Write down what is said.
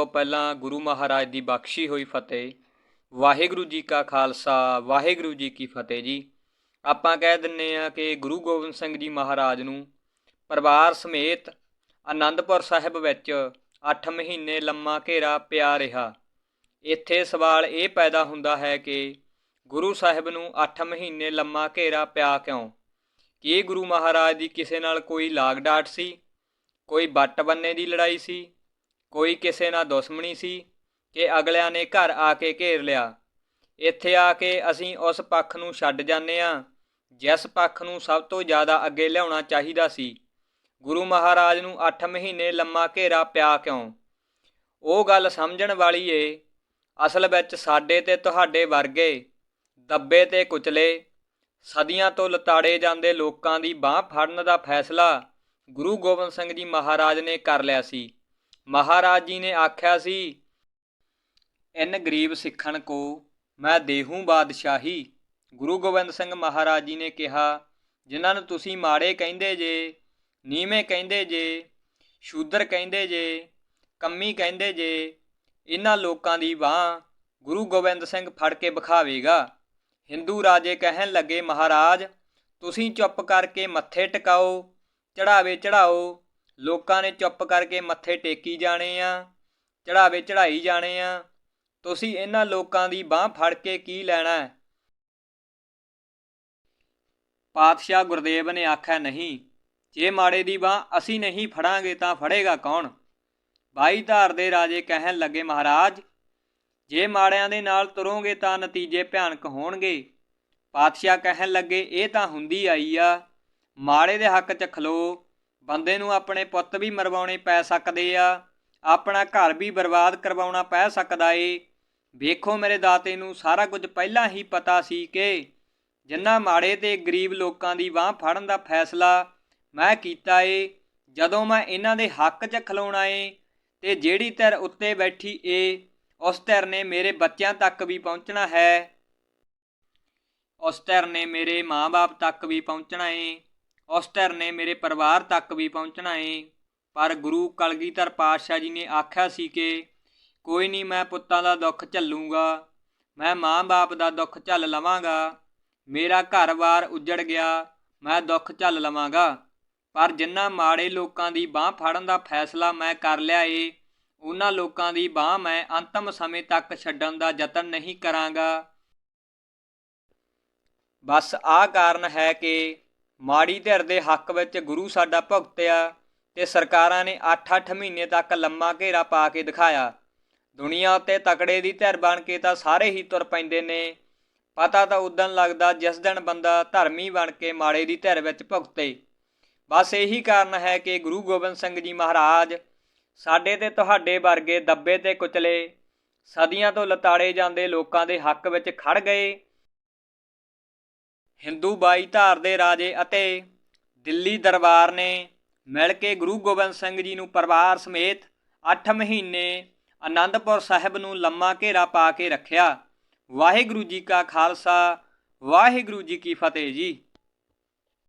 ਤੋਂ ਪਹਿਲਾਂ ਗੁਰੂ ਮਹਾਰਾਜ ਦੀ ਬਖਸ਼ੀ ਹੋਈ ਫਤਿਹ। ਵਾਹਿਗੁਰੂ ਜੀ ਕਾ ਖਾਲਸਾ, ਵਾਹਿਗੁਰੂ ਜੀ ਕੀ ਫਤਿਹ ਜੀ। ਆਪਾਂ ਕਹਿ ਦਿੰਨੇ ਆ ਕਿ ਗੁਰੂ ਗੋਬਿੰਦ ਸਿੰਘ ਜੀ ਮਹਾਰਾਜ ਨੂੰ ਪਰਿਵਾਰ ਸਮੇਤ ਆਨੰਦਪੁਰ ਸਾਹਿਬ ਵਿੱਚ 8 ਮਹੀਨੇ ਲੰਮਾ ਘੇਰਾ ਪਿਆ ਰਿਹਾ। ਇੱਥੇ ਸਵਾਲ ਇਹ ਪੈਦਾ ਹੁੰਦਾ ਹੈ ਕਿ ਗੁਰੂ ਸਾਹਿਬ ਨੂੰ 8 ਮਹੀਨੇ ਲੰਮਾ ਘੇਰਾ ਪਿਆ ਕਿਉਂ? ਕੀ ਗੁਰੂ ਮਹਾਰਾਜ ਦੀ ਕਿਸੇ ਨਾਲ ਕੋਈ ਲਾਗ ਡਾਟ ਸੀ? ਕੋਈ ਬੱਟ ਬੰਨੇ ਦੀ ਲੜਾਈ ਸੀ? ਕੋਈ ਕਿਸੇ ਨਾਲ ਦੁਸ਼ਮਣੀ ਸੀ ਕਿ ਅਗਲਿਆਂ ਨੇ ਘਰ ਆ ਕੇ ਘੇਰ ਲਿਆ। ਇੱਥੇ ਆ ਕੇ ਅਸੀਂ ਉਸ ਪੱਖ ਨੂੰ ਛੱਡ ਜਾਂਦੇ ਆ ਜਿਸ ਪੱਖ ਨੂੰ ਸਭ ਤੋਂ ਜ਼ਿਆਦਾ ਅੱਗੇ ਲਿਆਉਣਾ ਚਾਹੀਦਾ ਸੀ। ਗੁਰੂ ਮਹਾਰਾਜ ਨੂੰ 8 ਮਹੀਨੇ ਲੰਮਾ ਘੇਰਾ ਪਿਆ ਕਿਉਂ? ਉਹ ਗੱਲ ਸਮਝਣ ਵਾਲੀ ਏ, ਅਸਲ ਵਿੱਚ ਸਾਡੇ ਤੇ ਤੁਹਾਡੇ ਵਰਗੇ ਦੱਬੇ ਤੇ ਕੁਚਲੇ, ਸਦੀਆਂ ਤੋਂ ਲਤਾੜੇ ਜਾਂਦੇ ਲੋਕਾਂ ਦੀ ਬਾਹ ਫੜਨ ਦਾ ਫੈਸਲਾ ਗੁਰੂ ਗੋਬਿੰਦ ਸਿੰਘ ਜੀ ਮਹਾਰਾਜ ਨੇ ਕਰ ਲਿਆ ਸੀ। ਮਹਾਰਾਜ ਜੀ ਨੇ ਆਖਿਆ ਸੀ ਇਨ ਗਰੀਬ ਸਿੱਖਣ ਕੋ ਮੈਂ ਦੇਹੂੰ ਬਾਦਸ਼ਾਹੀ। ਗੁਰੂ ਗੋਬਿੰਦ ਸਿੰਘ ਮਹਾਰਾਜ ਜੀ ਨੇ ਕਿਹਾ, ਜਿਨ੍ਹਾਂ ਨੂੰ ਤੁਸੀਂ ਮਾੜੇ ਕਹਿੰਦੇ ਜੇ, ਨੀਵੇਂ ਕਹਿੰਦੇ ਜੇ, ਸ਼ੂਦਰ ਕਹਿੰਦੇ ਜੇ, ਕੰਮੀ ਕਹਿੰਦੇ ਜੇ ਇਹਨਾਂ ਲੋਕਾਂ ਦੀ ਬਾਹ ਗੁਰੂ ਗੋਬਿੰਦ ਸਿੰਘ ਫੜ ਕੇ ਵਿਖਾਵੇਗਾ। ਹਿੰਦੂ ਰਾਜੇ ਕਹਿਣ ਲੱਗੇ, ਮਹਾਰਾਜ, ਤੁਸੀਂ ਚੁੱਪ ਕਰਕੇ ਮੱਥੇ ਟਿਕਾਓ ਚੜਾਵੇ ਚੜਾਓ ਲੋਕਾਂ ਨੇ ਚੁੱਪ ਕਰਕੇ ਮੱਥੇ ਟੇਕੀ ਜਾਣੇ ਆ ਚੜਾਵੇ ਚੜਾਈ ਜਾਣੇ ਆ। ਤੁਸੀਂ ਇਹਨਾਂ ਲੋਕਾਂ ਦੀ ਬਾਹ ਫੜ ਕੇ ਕੀ ਲੈਣਾ ਹੈ? ਪਾਤਸ਼ਾਹ ਗੁਰਦੇਵ ਨੇ ਆਖਿਆ, ਨਹੀਂ, ਜੇ ਮਾੜੇ ਦੀ ਬਾਹ ਅਸੀਂ ਨਹੀਂ ਫੜਾਂਗੇ ਤਾਂ ਫੜੇਗਾ ਕੌਣ? ਬਾਈ ਧਾਰ ਦੇ ਰਾਜੇ ਕਹਿਣ ਲੱਗੇ, ਮਹਾਰਾਜ, ਜੇ ਮਾੜਿਆਂ ਦੇ ਨਾਲ ਤੁਰੋਗੇ ਤਾਂ ਨਤੀਜੇ ਭਿਆਨਕ ਹੋਣਗੇ। ਪਾਤਸ਼ਾਹ ਕਹਿਣ ਲੱਗੇ, ਇਹ ਤਾਂ ਹੁੰਦੀ ਆਈ ਆ। ਮਾੜੇ ਦੇ ਹੱਕ 'ਚ ਖਲੋ ਬੰਦੇ ਨੂੰ ਆਪਣੇ ਪੁੱਤ ਵੀ ਮਰਵਾਉਣੇ ਪੈ ਸਕਦੇ ਆ, ਆਪਣਾ ਘਰ ਵੀ ਬਰਬਾਦ ਕਰਵਾਉਣਾ ਪੈ ਸਕਦਾ ਏ। ਵੇਖੋ ਮੇਰੇ ਦਾਤੇ ਨੂੰ, ਸਾਰਾ ਕੁਝ ਪਹਿਲਾਂ ਹੀ ਪਤਾ ਸੀ ਕਿ ਜਿੰਨਾ ਮਾੜੇ ਤੇ ਗਰੀਬ ਲੋਕਾਂ ਦੀ ਬਾਹ ਫੜਨ ਦਾ ਫੈਸਲਾ ਮੈਂ ਕੀਤਾ ਏ, ਜਦੋਂ ਮੈਂ ਇਹਨਾਂ ਦੇ ਹੱਕ 'ਚ ਖਲੋਣਾ ਏ ਤੇ ਜਿਹੜੀ ਧਿਰ ਉੱਤੇ ਬੈਠੀ ਏ, ਉਸ ਧਿਰ ਨੇ ਮੇਰੇ ਬੱਚਿਆਂ ਤੱਕ ਵੀ ਪਹੁੰਚਣਾ ਹੈ। ਉਸ ਧਿਰ ਨੇ ਮੇਰੇ ਮਾਂ-ਬਾਪ ਤੱਕ ਵੀ ਪਹੁੰਚਣਾ ਏ। ਉਸ ਧਿਰ ਨੇ ਮੇਰੇ ਪਰਿਵਾਰ ਤੱਕ ਵੀ ਪਹੁੰਚਣਾ ਏ। ਪਰ ਗੁਰੂ ਕਲਗੀਧਰ ਪਾਤਸ਼ਾਹ ਜੀ ਨੇ ਆਖਿਆ ਸੀ ਕਿ ਕੋਈ ਨਹੀਂ, ਮੈਂ ਪੁੱਤਾਂ ਦਾ ਦੁੱਖ ਝੱਲੂਗਾ, ਮੈਂ ਮਾਂ-ਬਾਪ ਦਾ ਦੁੱਖ ਝੱਲ ਲਵਾਂਗਾ, ਮੇਰਾ ਘਰ-ਬਾਰ ਉੱਜੜ ਗਿਆ, ਮੈਂ ਦੁੱਖ ਝੱਲ ਲਵਾਂਗਾ। ਪਰ ਜਿੰਨਾ ਮਾੜੇ ਲੋਕਾਂ ਦੀ ਬਾਹ ਫੜਨ ਦਾ ਫੈਸਲਾ ਮੈਂ ਕਰ ਲਿਆ ਏ, ਉਹਨਾਂ ਲੋਕਾਂ ਦੀ ਬਾਹ ਮੈਂ ਅੰਤਮ ਸਮੇਂ ਤੱਕ ਛੱਡਣ ਦਾ ਯਤਨ ਨਹੀਂ ਕਰਾਂਗਾ। ਬਸ ਆਹ ਕਾਰਨ ਹੈ ਕਿ ਮਾੜੀ ਧਿਰ ਦੇ ਹੱਕ ਵਿੱਚ ਗੁਰੂ ਸਾਡਾ ਭੁਗਤਿਆ ਤੇ ਸਰਕਾਰਾਂ ਨੇ 8-8 ਮਹੀਨੇ ਤੱਕ ਲੰਮਾ ਘੇਰਾ ਪਾ ਕੇ ਦਿਖਾਇਆ। ਦੁਨੀਆ ਉੱਤੇ ਤਕੜੇ ਦੀ ਧਿਰ ਬਣ ਕੇ ਤਾਂ ਸਾਰੇ ਹੀ ਤੁਰ ਪੈਂਦੇ ਨੇ। ਪਤਾ ਤਾਂ ਉਦੋਂ ਲੱਗਦਾ ਜਿਸ ਦਿਨ ਬੰਦਾ ਧਰਮੀ ਬਣ ਕੇ ਮਾੜੇ ਦੀ ਧਿਰ ਵਿੱਚ ਭੁਗਤੇ। ਬਸ ਇਹੀ ਕਾਰਨ ਹੈ ਕਿ ਗੁਰੂ ਗੋਬਿੰਦ ਸਿੰਘ ਜੀ ਮਹਾਰਾਜ ਸਾਡੇ ਤੇ ਤੁਹਾਡੇ ਵਰਗੇ ਦੱਬੇ ਤੇ ਕੁਚਲੇ, ਸਦੀਆਂ ਤੋਂ ਲਤਾੜੇ ਜਾਂਦੇ ਲੋਕਾਂ ਦੇ ਹੱਕ ਵਿੱਚ ਖੜ ਗਏ ਹਿੰਦੂ ਬਾਈ ਧਾਰ ਦੇ ਰਾਜੇ ਅਤੇ ਦਿੱਲੀ ਦਰਬਾਰ ਨੇ ਮਿਲ ਕੇ ਗੁਰੂ ਗੋਬਿੰਦ ਸਿੰਘ ਜੀ ਨੂੰ ਪਰਿਵਾਰ ਸਮੇਤ 8 ਮਹੀਨੇ ਆਨੰਦਪੁਰ ਸਾਹਿਬ ਨੂੰ ਲੰਮਾ ਘੇਰਾ ਪਾ ਕੇ ਰੱਖਿਆ। ਵਾਹਿਗੁਰੂ ਜੀ ਕਾ ਖਾਲਸਾ, ਵਾਹਿਗੁਰੂ ਜੀ ਕੀ ਫਤਿਹ ਜੀ।